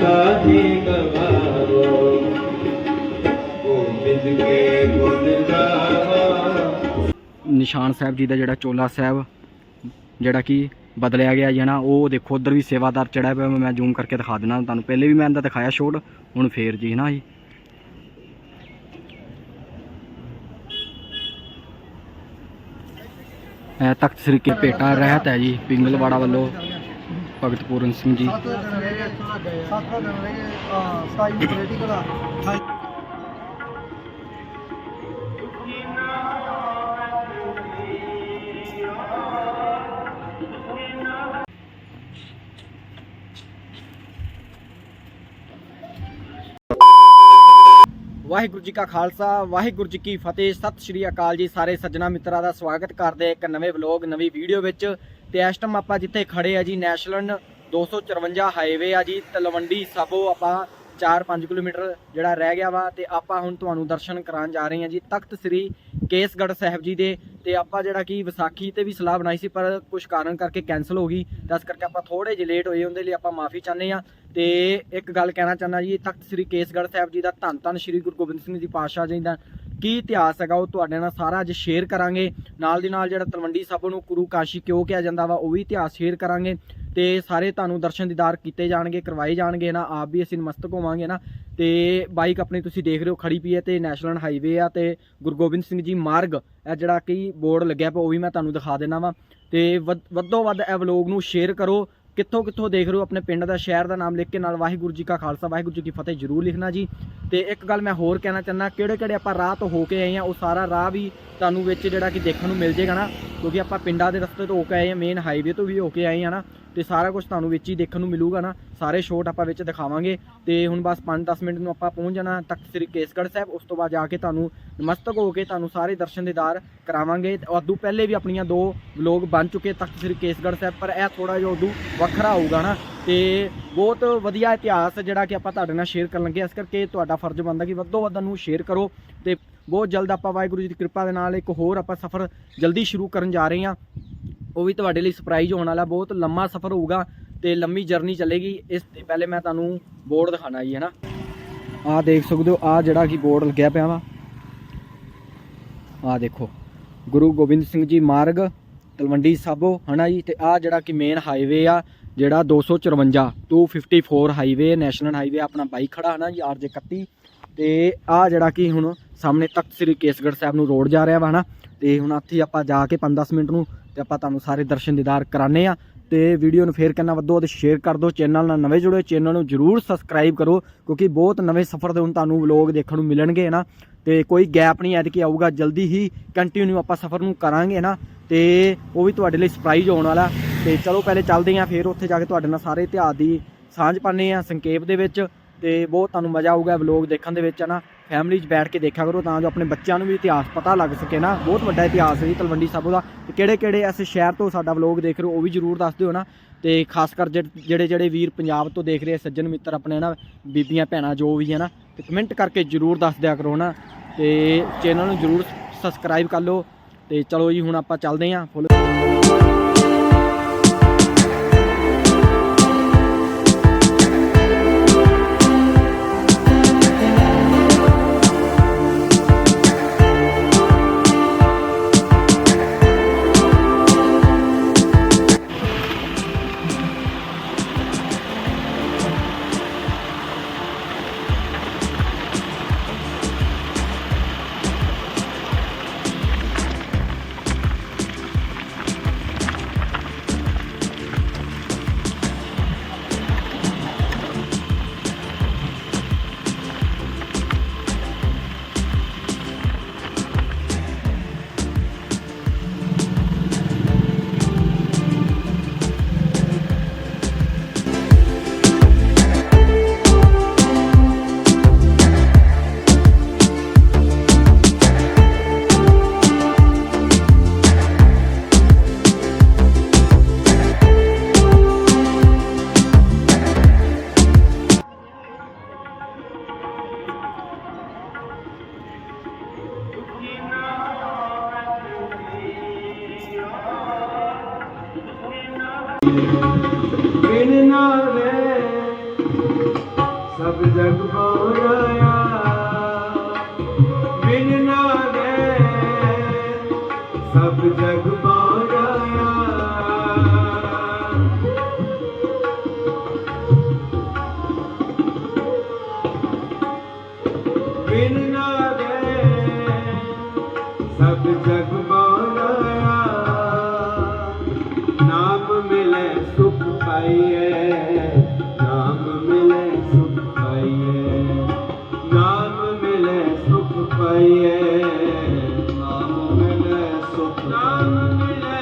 ਕਾਹੀ ਗਵਾਰੋ। ਗੋਬਿੰਦ ਕੇ ਗੁਣ ਗਾਵਾ। ਨਿਸ਼ਾਨ ਸਾਹਿਬ ਜੀ ਦਾ ਜਿਹੜਾ ਚੋਲਾ ਸਾਹਿਬ, ਜਿਹੜਾ ਕਿ ਬਦਲਿਆ ਗਿਆ ਜੀ ਹੈ ਨਾ ਉਹ ਦੇਖੋ ਉਧਰ ਵੀ ਸੇਵਾਦਾਰ ਚੜਿਆ ਪਿਆ, ਮੈਂ ਜ਼ੂਮ ਕਰਕੇ ਦਿਖਾ ਦਿੰਦਾ ਤੁਹਾਨੂੰ। ਪਹਿਲੇ ਵੀ ਮੈਂ ਇਹਦਾ ਦਿਖਾਇਆ ਸ਼ੋਟ ਹੁਣ ਫੇਰ ਜੀ ਹੈ ਨਾ ਜੀ। ਇਹ ਤਖਤ ਸ੍ਰੀ ਕੇ ਭੇਟਾ ਰਹਿਤ ਹੈ ਜੀ, ਪਿੰਗਲਵਾੜਾ ਵੱਲੋਂ। ਭਗਤ ਪੂਰਨ ਸਿੰਘ ਜੀ। ਸੱਤ ਦਿਨ ਰਹਿ ਗਏ ਸੱਤ ਦਿਨ ਰਹਿ ਗਏ ਆ 27 ਪੋਲੀਟੀਕਲ ਆ ਵਾਹਿਗੁਰੂ ਜੀ ਕਾ ਖਾਲਸਾ ਵਾਹਿਗੁਰੂ ਜੀ ਕੀ ਫਤਿਹ। ਸਤਿ ਸ਼੍ਰੀ ਅਕਾਲ ਜੀ ਸਾਰੇ ਸੱਜਣਾ ਮਿੱਤਰਾਂ ਦਾ ਸਵਾਗਤ ਕਰਦੇ ਇੱਕ ਨਵੇਂ ਵਲੌਗ ਨਵੀਂ ਵੀਡੀਓ ਵਿੱਚ। ਤੇ ਇਸ ਟਾਈਮ ਆਪਾਂ ਜਿੱਥੇ ਖੜੇ ਆ ਜੀ, ਨੈਸ਼ਨਲ 254 ਹਾਈਵੇ ਆ ਜੀ, ਤਲਵੰਡੀ ਸਾਬੋ ਆਪਾਂ 4-5 ਕਿਲੋਮੀਟਰ ਜਿਹੜਾ ਰਹਿ ਗਿਆ ਵਾ ਤੇ ਆਪਾਂ ਹੁਣ ਤੁਹਾਨੂੰ ਦਰਸ਼ਨ ਕਰਾਉਣ ਜਾ ਰਹੇ ਹਾਂ ਜੀ, ਤਖਤ ਸ੍ਰੀ ਕੇਸਗੜ੍ਹ ਸਾਹਿਬ ਜੀ ਦੇ ਤੇ ਆਪਾਂ ਜਿਹੜਾ ਕਿ ਵਿਸਾਖੀ ਤੇ ਵੀ ਸਲਾਹ ਬਣਾਈ ਸੀ, ਪਰ ਕੁਝ ਕਾਰਨ ਕਰਕੇ ਕੈਨਸਲ ਹੋ ਗਈ, ਤਾਂ ਇਸ ਕਰਕੇ ਆਪਾਂ ਥੋੜੇ ਜਿਹੇ ਲੇਟ ਹੋਏ, ਉਹਦੇ ਲਈ ਆਪਾਂ ਮਾਫੀ ਚਾਹੁੰਦੇ ਆ ਤੇ ਇੱਕ ਗੱਲ ਕਹਿਣਾ ਚਾਹੁੰਦਾ ਜੀ, ਤਖਤ ਸ੍ਰੀ ਕੇਸਗੜ੍ਹ ਸਾਹਿਬ ਜੀ ਦਾ ਧੰਨ ਧੰਨ ਸ੍ਰੀ ਗੁਰੂ ਗੋਬਿੰਦ ਸਿੰਘ ਜੀ ਪਾਤਸ਼ਾਹ ਜੀ ਦਾ ਕੀ ਇਤਿਹਾਸ ਹੈਗਾ ਉਹ ਤੁਹਾਡੇ ਨਾਲ ਸਾਰਾ ਅੱਜ ਸ਼ੇਅਰ ਕਰਾਂਗੇ। ਨਾਲ ਦੀ ਨਾਲ ਜਿਹੜਾ ਤਲਵੰਡੀ ਸਾਬੋ ਨੂੰ ਗੁਰੂ ਕਾਸ਼ੀ ਕਿਉਂ ਕਿਹਾ ਜਾਂਦਾ ਵਾ, ਉਹ ਵੀ ਇਤਿਹਾਸ ਸ਼ੇਅਰ ਕਰਾਂਗੇ ਤੇ ਸਾਰੇ ਤੁਹਾਨੂੰ ਦਰਸ਼ਨ ਦੀਦਾਰ ਕੀਤੇ ਜਾਣਗੇ, ਕਰਵਾਏ ਜਾਣਗੇ ਨਾ? ਆਪ ਵੀ ਅਸੀਂ ਨਮਸਤਕ ਹੋਵਾਂਗੇ ਨਾ? ਤੇ ਬਾਈਕ ਆਪਣੀ ਤੁਸੀਂ ਦੇਖ ਰਹੇ ਹੋ, ਖੜੀ ਪਈ ਹੈ ਤੇ ਨੈਸ਼ਨਲ ਹਾਈਵੇ ਆ ਤੇ ਗੁਰੂ ਗੋਬਿੰਦ ਸਿੰਘ ਜੀ ਮਾਰਗ, ਇਹ ਜਿਹੜਾ ਕਿ ਬੋਰਡ ਲੱਗਿਆ ਪਿਆ, ਉਹ ਵੀ ਮੈਂ ਤੁਹਾਨੂੰ ਦਿਖਾ ਦੇਣਾ ਵਾ। ਤੇ ਵੱਧ- ਵੱਧੋ ਵੱਧ ਇਹ ਵਲੋਗ ਨੂੰ ਸ਼ੇਅਰ ਕਰੋ ਕਿੱਥੋਂ ਕਿੱਥੋਂ ਦੇਖ ਰਹੇ ਹੋ ਆਪਣੇ ਪਿੰਡ ਦਾ ਸ਼ਹਿਰ ਦਾ ਨਾਮ ਲਿਖ ਕੇ, ਨਾਲ ਵਾਹਿਗੁਰੂ ਜੀ ਕਾ ਖਾਲਸਾ, ਵਾਹਿਗੁਰੂ ਜੀ ਕੀ ਫਤਿਹ ਜਰੂਰ ਲਿਖਣਾ ਜੀ। ਤੇ ਇੱਕ ਗੱਲ ਮੈਂ ਹੋਰ ਕਹਿਣਾ ਚਾਹੁੰਦਾ ਕਿਹੜੇ ਕਿਹੜੇ ਆਪਾਂ ਰਾਹ ਤੋਂ ਹੋ ਕੇ ਆਏ ਆ ਉਹ ਸਾਰਾ ਰਾਹ ਵੀ ਤੁਹਾਨੂੰ ਵਿੱਚ ਜਿਹੜਾ ਕਿ ਦੇਖਣ ਨੂੰ ਮਿਲ ਜੇਗਾ ਨਾ, ਕਿਉਂਕਿ ਆਪਾਂ ਪਿੰਡਾਂ ਦੇ ਰਸਤੇ ਤੋਂ ਹੋ ਕੇ ਆਏ ਆ ਮੇਨ ਹਾਈਵੇ ਤੋਂ ਵੀ ਹੋ ਕੇ ਆਏ ਆ ਨਾ। ਤੇ ਸਾਰਾ ਕੁਝ ਤੁਹਾਨੂੰ ਵਿੱਚ ਹੀ ਦੇਖਣ ਨੂੰ ਮਿਲੂਗਾ ਨਾ, ਸਾਰੇ ਸ਼ੋਟ ਆਪਾਂ ਵਿੱਚ ਦਿਖਾਵਾਂਗੇ। ਤੇ ਹੁਣ ਬਸ 5-10 ਮਿੰਟ ਨੂੰ ਆਪਾਂ ਪਹੁੰਚ ਜਾਣਾ ਤਖਤ ਸ੍ਰੀ ਕੇਸਗੜ੍ਹ ਸਾਹਿਬ, ਉਸ ਤੋਂ ਬਾਅਦ ਜਾ ਕੇ ਤੁਹਾਨੂੰ ਨਮਸਤਕ ਹੋ ਕੇ ਤੁਹਾਨੂੰ ਸਾਰੇ ਦਰਸ਼ਨ ਦੇਦਾਰ ਕਰਾਵਾਂਗੇ। ਉਦੋਂ ਪਹਿਲੇ ਵੀ ਆਪਣੀਆਂ ਦੋ ਵਲੋਗ ਬਣ ਚੁੱਕੇ ਤਖਤ ਸ੍ਰੀ ਕੇਸਗੜ੍ਹ ਸਾਹਿਬ, ਪਰ ਇਹ ਥੋੜਾ ਜਿਹਾ ਉਦੋਂ ਵੱਖਰਾ ਹੋਊਗਾ ਨਾ। ਤੇ ਬਹੁਤ ਵਧੀਆ ਇਤਿਹਾਸ ਜਿਹੜਾ ਕਿ ਆਪਾਂ ਤੁਹਾਡੇ ਨਾਲ ਸ਼ੇਅਰ ਕਰਨ ਲੱਗੇ ਇਸ ਕਰਕੇ ਤੁਹਾਡਾ ਫਰਜ਼ ਬਣਦਾ ਕਿ ਵੱਧੋ ਵੱਧ ਨੂੰ ਸ਼ੇਅਰ ਕਰੋ ਤੇ ਬਹੁਤ ਜਲਦ ਆਪਾਂ ਵਾਹਿਗੁਰੂ ਜੀ ਦੀ ਕਿਰਪਾ ਦੇ ਨਾਲ ਇੱਕ ਹੋਰ ਆਪਾਂ ਸਫ਼ਰ ਜਲਦੀ ਸ਼ੁਰੂ ਕਰਨ ਜਾ ਰਹੇ ਹਾਂ। ਉਹ ਵੀ ਤੁਹਾਡੇ ਲਈ ਸਰਪ੍ਰਾਈਜ਼ ਹੋਣ ਵਾਲਾ, ਬਹੁਤ ਲੰਮਾ ਸਫ਼ਰ ਹੋਊਗਾ ਤੇ ਲੰਮੀ ਜਰਨੀ ਚੱਲੇਗੀ। ਇਸ ਤੋਂ ਪਹਿਲੇ ਮੈਂ ਤੁਹਾਨੂੰ ਬੋਰਡ ਦਿਖਾਣਾ ਜੀ ਹੈ ਨਾ ਆਹ ਦੇਖ ਸਕਦੇ ਹੋ, ਆਹ ਜਿਹੜਾ ਕਿ ਬੋਰਡ ਲੱਗਿਆ ਪਿਆ ਵਾ। ਆਹ ਦੇਖੋ, ਗੁਰੂ ਗੋਬਿੰਦ ਸਿੰਘ ਜੀ ਮਾਰਗ, ਤਲਵੰਡੀ ਸਾਬੋ, ਹਨਾ ਜੀ? ਤੇ ਆਹ ਜਿਹੜਾ ਕਿ ਮੇਨ ਹਾਈਵੇ ਆ, ਜਿਹੜਾ 254 254 ਹਾਈਵੇ ਨੈਸ਼ਨਲ ਹਾਈਵੇ ਆਪਣਾ ਬਾਈਕ ਖੜਾ, ਹਨਾ ਜੀ? ਆਰਜੇ 31 ਤੇ ਆਹ ਜਿਹੜਾ ਕਿ ਹੁਣ ਸਾਹਮਣੇ ਤਖਤ ਸ੍ਰੀ ਕੇਸਗੜ੍ਹ ਸਾਹਿਬ ਨੂੰ ਰੋਡ ਜਾ ਰਿਹਾ ਵਾ, ਹਨਾ? ਤੇ ਹੁਣ ਇੱਥੇ ਆਪਾਂ ਜਾ ਕੇ 5-10 ਮਿੰਟ ਨੂੰ ਤੇ ਆਪਾਂ ਤੁਹਾਨੂੰ ਸਾਰੇ ਦਰਸ਼ਨ ਦੀਦਾਰ ਕਰਾਣੇ ਆ ਤੇ ਵੀਡੀਓ ਨੂੰ ਫੇਰ ਕਰਨਾ ਵੱਧੋ ਵੱਧ ਸ਼ੇਅਰ ਕਰ ਦਿਓ ਚੈਨਲ ਨਾਲ ਨਵੇਂ ਜੁੜੇ ਚੈਨਲ ਨੂੰ ਜਰੂਰ ਸਬਸਕ੍ਰਾਈਬ ਕਰੋ, ਕਿਉਂਕਿ ਬਹੁਤ ਨਵੇਂ ਸਫ਼ਰ ਦੇ ਹੁਣ ਤੁਹਾਨੂੰ ਵਲੌਗ ਦੇਖਣ ਨੂੰ ਮਿਲਣਗੇ ਨਾ। ਤੇ ਕੋਈ ਗੈਪ ਨਹੀਂ ਐਤਕੀ ਆਊਗਾ, ਜਲਦੀ ਹੀ ਕੰਟੀਨਿਊ ਆਪਾਂ ਸਫ਼ਰ ਨੂੰ ਕਰਾਂਗੇ ਨਾ। ਤੇ ਉਹ ਵੀ ਤੁਹਾਡੇ ਲਈ ਸਰਪ੍ਰਾਈਜ਼ ਹੋਣ ਵਾਲਾ। ਤੇ ਚਲੋ ਪਹਿਲੇ ਚੱਲਦੇ ਆਂ ਫਿਰ ਉੱਥੇ ਜਾ ਕੇ ਤੁਹਾਡੇ ਨਾਲ ਸਾਰੇ ਇਤਿਹਾਸ ਦੀ ਸਾਂਝ ਪਾਣੇ ਆ ਸੰਖੇਪ ਦੇ ਵਿੱਚ। ਤੇ ਬਹੁਤ ਤੁਹਾਨੂੰ ਮਜ਼ਾ ਆਊਗਾ ਵਲੌਗ ਦੇਖਣ ਦੇ ਵਿੱਚ ਨਾ। ਫੈਮਿਲੀ 'ਚ ਬੈਠ ਕੇ ਦੇਖਿਆ ਕਰੋ ਤਾਂ ਜੋ ਆਪਣੇ ਬੱਚਿਆਂ ਨੂੰ ਵੀ ਇਤਿਹਾਸ ਪਤਾ ਲੱਗ ਸਕੇ ਨਾ। ਬਹੁਤ ਵੱਡਾ ਇਤਿਹਾਸ ਹੈ ਜੀ ਤਲਵੰਡੀ ਸਾਬੋ ਦਾ। ਤੇ ਕਿਹੜੇ ਕਿਹੜੇ ਇਸ ਸ਼ਹਿਰ ਤੋਂ ਸਾਡਾ ਵਲੌਗ ਦੇਖ ਰਹੇ ਹੋ ਉਹ ਵੀ ਜਰੂਰ ਦੱਸ ਦਿਓ ਨਾ। ਤੇ ਖਾਸ ਕਰ ਜਿਹੜੇ ਜਿਹੜੇ ਵੀਰ ਪੰਜਾਬ ਤੋਂ ਦੇਖ ਰਹੇ ਸੱਜਣ ਮਿੱਤਰ ਆਪਣੇ ਨਾ, ਬੀਬੀਆਂ, ਭੈਣਾਂ ਜੋ ਵੀ ਹੈ ਨਾ, ਤੇ ਕਮੈਂਟ ਕਰਕੇ ਜਰੂਰ ਦੱਸ ਦਿਆ ਕਰੋ ਨਾ। ਤੇ ਚੈਨਲ ਨੂੰ ਜਰੂਰ ਸਬਸਕ੍ਰਾਈਬ ਕਰ ਲਓ। ਤੇ ਚਲੋ ਜੀ ਹੁਣ ਆਪਾਂ ਚੱਲਦੇ ਆਂ ਫੁੱਲ ਬਿਨ ਨਾ ਰਹਿ ਸਭ ਜਗ ਸੁਖ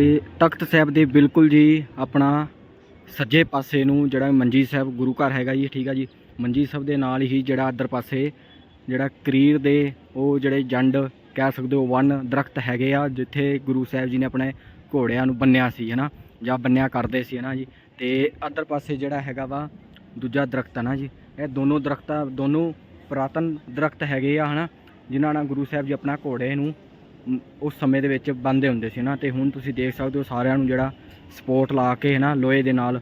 ਤੇ ਤਖਤ ਸਾਹਿਬ ਦੇ ਬਿਲਕੁਲ ਜੀ ਆਪਣਾ ਸੱਜੇ ਪਾਸੇ ਨੂੰ ਜਿਹੜਾ ਮੰਜੀ ਸਾਹਿਬ ਗੁਰੂ ਘਰ ਹੈਗਾ ਜੀ, ਠੀਕ ਆ ਜੀ। ਮੰਜੀ ਸਾਹਿਬ ਦੇ ਨਾਲ ਹੀ ਜਿਹੜਾ ਅਦਰ ਪਾਸੇ ਜਿਹੜਾ ਕਰੀਰ ਦੇ ਉਹ ਜਿਹੜੇ ਜੰਡ ਕਹਿ ਸਕਦੇ ਹੋ ਵਨ ਦਰਖਤ ਹੈਗੇ ਆ, ਜਿੱਥੇ ਗੁਰੂ ਸਾਹਿਬ ਜੀ ਨੇ ਆਪਣੇ ਘੋੜਿਆਂ ਨੂੰ ਬੰਨਿਆ ਸੀ, ਹਨਾ, ਜਾਂ ਬੰਨਿਆ ਕਰਦੇ ਸੀ, ਹਨਾ ਜੀ। ਤੇ ਅਦਰ ਪਾਸੇ ਜਿਹੜਾ ਹੈਗਾ ਵਾ, ਦੂਜਾ ਦਰਖਤ ਹੈ ਨਾ ਜੀ, ਇਹ ਦੋਨੋਂ ਦਰਖਤਾਂ, ਦੋਨੋਂ ਪੁਰਾਤਨ ਦਰਖਤ ਹੈਗੇ ਆ, ਹਨਾ, ਜਿਨ੍ਹਾਂ ਨਾਲ ਗੁਰੂ ਸਾਹਿਬ ਜੀ ਆਪਣਾ ਘੋੜੇ ਨੂੰ ਉਸ ਸਮੇਂ ਦੇ ਵਿੱਚ ਬੰਨਦੇ ਹੁੰਦੇ ਸੀ ਨਾ, ਤੇ ਹੁਣ ਤੁਸੀਂ ਦੇਖ ਸਕਦੇ ਹੋ ਸਾਰਿਆਂ ਨੂੰ ਜਿਹੜਾ ਸਪੋਰਟ ਲਾ ਕੇ ਹੈ ਨਾ ਲੋਹੇ ਦੇ ਨਾਲ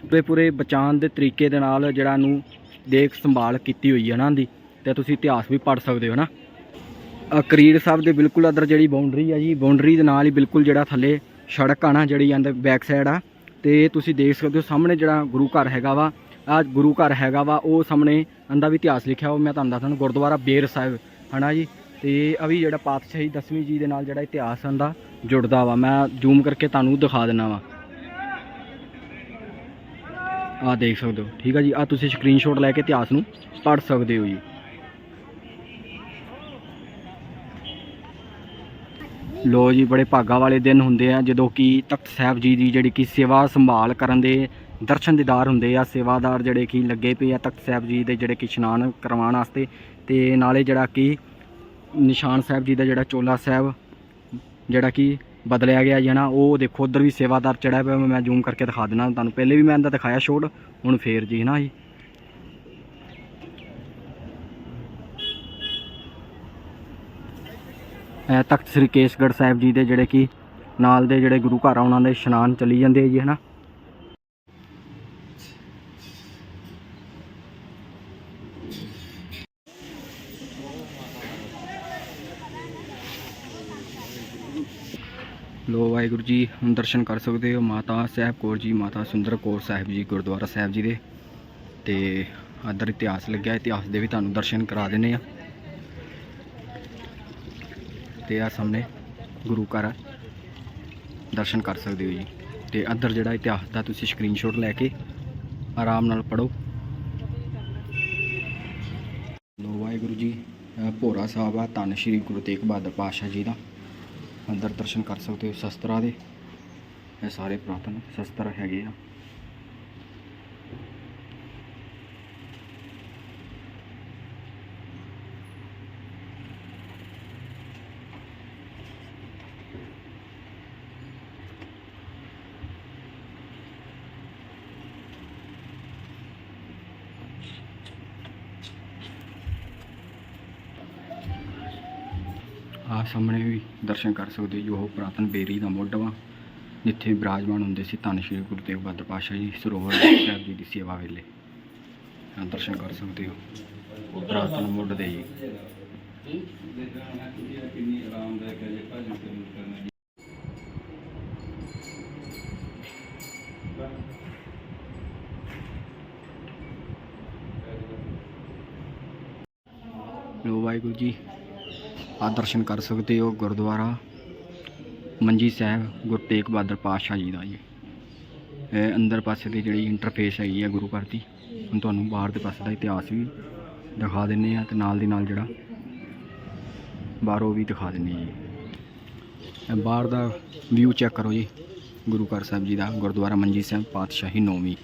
ਪੂਰੇ ਪੂਰੇ ਬਚਾਉਣ ਦੇ ਤਰੀਕੇ ਦੇ ਨਾਲ ਜਿਹੜਾ ਨੂੰ ਦੇਖ ਸੰਭਾਲ ਕੀਤੀ ਹੋਈ ਹੈ ਨਾ ਦੀ, ਤੇ ਤੁਸੀਂ ਇਤਿਹਾਸ ਵੀ ਪੜ੍ਹ ਸਕਦੇ ਹੋ ਨਾ। ਕਰੀਰ ਸਾਹਿਬ ਦੇ ਬਿਲਕੁਲ ਅਦਰ ਜਿਹੜੀ ਬਾਉਂਡਰੀ ਆ ਜੀ ਬਾਉਂਡਰੀ ਦੇ ਨਾਲ ਹੀ ਬਿਲਕੁਲ ਜਿਹੜਾ ਥੱਲੇ ਸੜਕ ਆ ਨਾ, ਜਿਹੜੀ ਅੰਦਰ ਬੈਕ ਸਾਈਡ ਆ, ਤੇ ਤੁਸੀਂ ਦੇਖ ਸਕਦੇ ਹੋ ਸਾਹਮਣੇ ਜਿਹੜਾ ਗੁਰੂ ਘਰ ਹੈਗਾ ਵਾ, ਆ ਗੁਰੂ ਘਰ ਹੈਗਾ ਵਾ, ਉਹ ਸਾਹਮਣੇ ਅੰਦਾ ਵੀ ਇਤਿਹਾਸ ਲਿਖਿਆ ਉਹ ਮੈਂ ਤੁਹਾਨੂੰ ਦੱਸਦਾ, ਗੁਰਦੁਆਰਾ ਬੇਰ ਸਾਹਿਬ, ਹਨਾ ਜੀ ਤੇ ਆ ਵੀ ਜਿਹੜਾ ਪਾਤਸ਼ਾਹੀ ਦਸਵੀਂ ਜੀ ਦੇ ਨਾਲ ਜਿਹੜਾ ਇਤਿਹਾਸ ਹੁੰਦਾ ਜੁੜਦਾ ਵਾ। ਮੈਂ ਜ਼ੂਮ ਕਰਕੇ ਤੁਹਾਨੂੰ ਦਿਖਾ ਦਿੰਨਾ ਵਾ। ਆ ਦੇਖ ਸਕਦੇ ਹੋ। ਠੀਕ ਆ ਜੀ ਆ ਤੁਸੀਂ ਸਕਰੀਨਸ਼ਾਟ ਲੈ ਕੇ ਇਤਿਹਾਸ ਨੂੰ ਪੜ੍ਹ ਸਕਦੇ ਹੋ ਜੀ। ਲੋ ਜੀ, ਬੜੇ ਭਾਗਾ ਵਾਲੇ ਦਿਨ ਹੁੰਦੇ ਆ, ਜਦੋਂ ਕਿ ਤਖਤ ਸਾਹਿਬ ਜੀ ਦੀ ਜਿਹੜੀ ਕਿ ਸੇਵਾ ਸੰਭਾਲ ਕਰਨ ਦੇ ਦਰਸ਼ਨ ਦੀਦਾਰ ਹੁੰਦੇ ਆ, ਸੇਵਾਦਾਰ ਜਿਹੜੇ ਕਿ ਲੱਗੇ ਪਏ ਆ ਤਖਤ ਸਾਹਿਬ ਜੀ ਦੇ ਜਿਹੜੇ ਕਿ ਇਸ਼ਨਾਨ ਕਰਵਾਉਣ ਵਾਸਤੇ ਤੇ ਨਾਲੇ ਜਿਹੜਾ ਕਿ ਨਿਸ਼ਾਨ ਸਾਹਿਬ ਜੀ ਦਾ ਜਿਹੜਾ ਚੋਲਾ ਸਾਹਿਬ, ਜਿਹੜਾ ਕਿ ਬਦਲਿਆ ਗਿਆ ਜੀ ਨਾ ਉਹ ਦੇਖੋ ਉਧਰ ਵੀ ਸੇਵਾਦਾਰ ਚੜਿਆ ਪਿਆ, ਮੈਂ ਜ਼ੂਮ ਕਰਕੇ ਦਿਖਾ ਦਿੰਦਾ ਤੁਹਾਨੂੰ। ਪਹਿਲੇ ਵੀ ਮੈਂ ਇਹਦਾ ਦਿਖਾਇਆ ਸ਼ੋਟ ਹੁਣ ਫੇਰ ਜੀ ਨਾ ਜੀ। ਇਹ ਤਖਤ ਸ੍ਰੀ ਕੇਸਗੜ੍ਹ ਸਾਹਿਬ ਜੀ ਦੇ ਜਿਹੜੇ ਕਿ ਨਾਲ ਦੇ ਜਿਹੜੇ ਗੁਰੂ ਘਰ ਆ, ਉਹਨਾਂ ਦੇ ਇਸ਼ਨਾਨ ਚਲੀ ਜਾਂਦੇ ਆ ਜੀ ਹਨਾ ਲੋ ਵਾਹਿਗੁਰੂ ਜੀ, ਹੁਣ ਦਰਸ਼ਨ ਕਰ ਸਕਦੇ ਹੋ ਮਾਤਾ ਸਾਹਿਬ ਕੌਰ ਜੀ, ਮਾਤਾ ਸੁੰਦਰ ਕੌਰ ਸਾਹਿਬ ਜੀ ਗੁਰਦੁਆਰਾ ਸਾਹਿਬ ਜੀ ਦੇ। ਤੇ ਅਦਰ ਇਤਿਹਾਸ ਲੱਗਿਆ, ਇਤਿਹਾਸ ਦੇ ਵੀ ਤੁਹਾਨੂੰ ਦਰਸ਼ਨ ਕਰਾ ਦਿੰਨੇ ਆ ਤੇ ਆ ਸਾਹਮਣੇ ਗੁਰੂ ਘਰ ਦਰਸ਼ਨ ਕਰ ਸਕਦੇ ਹੋ ਜੀ। ਤੇ ਅੰਦਰ ਜਿਹੜਾ ਇਤਿਹਾਸ ਦਾ ਤੁਸੀਂ ਸਕਰੀਨਸ਼ਾਟ ਲੈ ਕੇ ਆਰਾਮ ਨਾਲ ਪੜੋ ਵਾਹਿਗੁਰੂ ਜੀ ਭੋਰਾ ਸਾਹਿਬ ਆ, ਧੰਨ ਸ਼੍ਰੀ ਗੁਰੂ ਤੇਗ ਬਹਾਦਰ ਪਾਤਸ਼ਾਹ ਜੀ ਦਾ। ਅੰਦਰ ਦਰਸ਼ਨ ਕਰ ਸਕਦੇ ਹੋ ਸ਼ਸਤਰਾਂ ਦੇ। ਇਹ ਸਾਰੇ ਪ੍ਰਾਤਨ ਸ਼ਸਤਰ ਹੈਗੇ ਆ। ਆ ਸਾਹਮਣੇ ਦਰਸ਼ਨ ਕਰ ਸਕਦੇ ਜੋ ਉਹ ਪੁਰਾਤਨ ਬੇਰੀ ਦਾ ਮੁੱਢ ਵਾ, ਜਿੱਥੇ ਵਿਰਾਜਮਾਨ ਹੁੰਦੇ ਸੀ ਧੰਨ ਸ਼੍ਰੀ ਗੁਰੂ ਤੇਗ ਬਹਾਦਰ ਪਾਤਸ਼ਾਹ ਜੀ, ਸਰੋਵਰ ਸਾਹਿਬ ਜੀ ਦੀ ਸੇਵਾ ਵੇਲੇ। ਦਰਸ਼ਨ ਕਰ ਸਕਦੇ ਹੋ, ਪੁਰਾਤਨ ਮੁੱਢ ਦੇ ਜੀ। ਕਿੰਨੀ ਆਰਾਮਦਾਇਕ ਹੈ ਜੇ ਭਜਨ ਕਰਨਾ ਲੋ ਵਾਹਿਗੁਰੂ ਜੀ ਆ ਦਰਸ਼ਨ ਕਰ ਸਕਦੇ ਹੋ ਗੁਰਦੁਆਰਾ ਮੰਜੀ ਸਾਹਿਬ, ਗੁਰੂ ਤੇਗ ਬਹਾਦਰ ਪਾਤਸ਼ਾਹ ਜੀ ਦਾ ਜੀ। ਇਹ ਅੰਦਰ ਪਾਸੇ ਦੀ ਜਿਹੜੀ ਇੰਟਰਫੇਸ ਹੈਗੀ ਆ ਗੁਰੂ ਘਰ ਦੀ, ਹੁਣ ਤੁਹਾਨੂੰ ਬਾਹਰ ਦੇ ਪਾਸੇ ਦਾ ਇਤਿਹਾਸ ਵੀ ਦਿਖਾ ਦਿੰਨੇ ਆ ਤੇ ਨਾਲ ਦੀ ਨਾਲ ਜਿਹੜਾ ਬਾਹਰੋਂ ਵੀ ਦਿਖਾ ਦਿੰਨੇ ਜੀ। ਬਾਹਰ ਦਾ ਵਿਊ ਚੈੱਕ ਕਰੋ ਜੀ, ਗੁਰੂ ਘਰ ਸਾਹਿਬ ਜੀ ਦਾ ਗੁਰਦੁਆਰਾ ਮੰਜੀ ਸਾਹਿਬ, ਪਾਤਸ਼ਾਹੀ ਨੌਵੀਂ।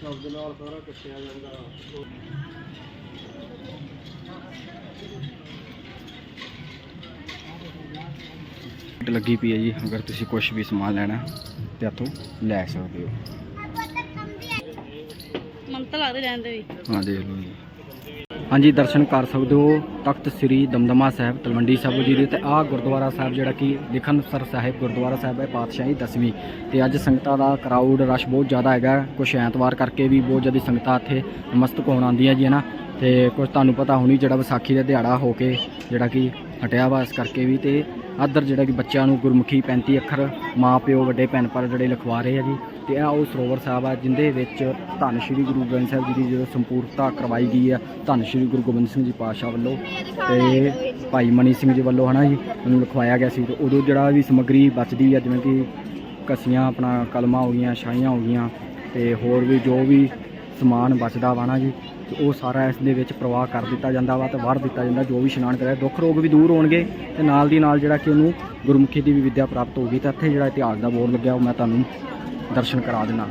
ਸ਼ਬਦ ਨਾਲ ਸਾਰਾ ਕੱਟਿਆ ਜਾਂਦਾ। ਲਾਈਟ ਲੱਗੀ ਪਈ ਹੈ ਜੀ ਅਗਰ ਤੁਸੀਂ ਕੁਝ ਵੀ ਸਮਾਨ ਲੈਣਾ ਤੇ ਇੱਥੋਂ ਲੈ ਸਕਦੇ ਹੋ। ਮੰਤ ਲੱਗਦੇ ਰਹਿੰਦੇ ਵੀ। ਹਾਂ ਦੇਖ ਲਓ ਜੀ। ਹਾਂਜੀ, ਦਰਸ਼ਨ ਕਰ ਸਕਦੇ ਹੋ। ਤਖਤ ਸ੍ਰੀ ਦਮਦਮਾ ਸਾਹਿਬ, ਤਲਵੰਡੀ ਸਾਹਿਬ ਜੀ ਦੇ ਤੇ ਆਹ ਗੁਰਦੁਆਰਾ ਸਾਹਿਬ ਜਿਹੜਾ ਕਿ ਲਿਖਣਸਰ ਸਾਹਿਬ ਗੁਰਦੁਆਰਾ ਸਾਹਿਬ ਹੈ, ਪਾਤਸ਼ਾਹੀ ਦਸਵੀਂ। ਤੇ ਅੱਜ ਸੰਗਤਾਂ ਦਾ ਕਰਾਊਡ ਰਸ਼ ਬਹੁਤ ਜ਼ਿਆਦਾ ਹੈਗਾ। ਕੁਝ ਐਤਵਾਰ ਕਰਕੇ ਵੀ ਬਹੁਤ ਜ਼ਿਆਦਾ ਸੰਗਤਾਂ ਇੱਥੇ ਨਮਸਤਕ ਹੋਣ ਆਉਂਦੀਆਂ ਜੀ ਹਨਾ ਤੇ ਕੁਝ ਤੁਹਾਨੂੰ ਪਤਾ ਹੋਣੀ ਜਿਹੜਾ ਵਿਸਾਖੀ ਦਾ ਦਿਹਾੜਾ ਹੋ ਕੇ ਜਿਹੜਾ ਕਿ ਹਟਿਆ ਵਾ ਇਸ ਕਰਕੇ ਵੀ। ਤੇ ਆਦਰ ਜਿਹੜਾ ਕਿ ਬੱਚਿਆਂ ਨੂੰ ਗੁਰਮੁਖੀ 35 ਅੱਖਰ, ਮਾਂ, ਪਿਓ, ਵੱਡੇ, ਭੈਣ, ਭਰਾ ਜਿਹੜੇ ਲਿਖਵਾ ਰਹੇ ਆ ਜੀ। ਤੇ ਇਹ ਉਹ ਸਰੋਵਰ ਸਾਹਿਬ ਆ, ਜਿੰਦੇ ਵਿੱਚ ਧੰਨ ਸ਼੍ਰੀ ਗੁਰੂ ਗ੍ਰੰਥ ਸਾਹਿਬ ਜੀ ਦੀ ਜਦੋਂ ਸੰਪੂਰਤਾ ਕਰਵਾਈ ਗਈ ਆ, ਧੰਨ ਸ਼੍ਰੀ ਗੁਰੂ ਗੋਬਿੰਦ ਸਿੰਘ ਜੀ ਪਾਤਸ਼ਾਹ ਵੱਲੋਂ ਤੇ ਭਾਈ ਮਨੀ ਸਿੰਘ ਜੀ ਵੱਲੋਂ, ਹਨਾ ਜੀ, ਉਹਨੂੰ ਲਿਖਵਾਇਆ ਗਿਆ ਸੀ। ਤੇ ਉਦੋਂ ਜਿਹੜਾ ਵੀ ਸਮੱਗਰੀ ਬਚਦੀ ਆ, ਜਿਵੇਂ ਕਿ ਕਸੀਆਂ ਆਪਣਾ ਕਲਮਾਂ ਹੋ ਗਈਆਂ, ਛਾਈਆਂ ਹੋ ਗਈਆਂ, ਤੇ ਹੋਰ ਵੀ ਜੋ ਵੀ ਸਮਾਨ ਬਚਦਾ ਵਾ ਨਾ ਜੀ, ਤੇ ਉਹ ਸਾਰਾ ਇਸ ਦੇ ਵਿੱਚ ਪ੍ਰਵਾਹ ਕਰ ਦਿੱਤਾ ਜਾਂਦਾ ਵਾ ਤੇ ਵੜ ਦਿੱਤਾ ਜਾਂਦਾ, ਜੋ ਵੀ ਇਸ਼ਨਾਨ ਕਰਿਆ। ਦੁੱਖ ਰੋਗ ਵੀ ਦੂਰ ਹੋਣਗੇ ਤੇ ਨਾਲ ਦੀ ਨਾਲ ਜਿਹੜਾ ਕਿ ਉਹਨੂੰ ਗੁਰਮੁਖੀ ਦੀ ਵੀ ਵਿੱਦਿਆ ਪ੍ਰਾਪਤ ਹੋਊਗੀ ਤਾਂ ਇੱਥੇ ਜਿਹੜਾ ਇਤਿਹਾਸ ਦਾ ਬੋਰਡ ਲੱਗਿਆ, ਉਹ ਮੈਂ ਤੁਹਾਨੂੰ ਦਰਸ਼ਨ ਕਰਾ ਦੇਣਾ।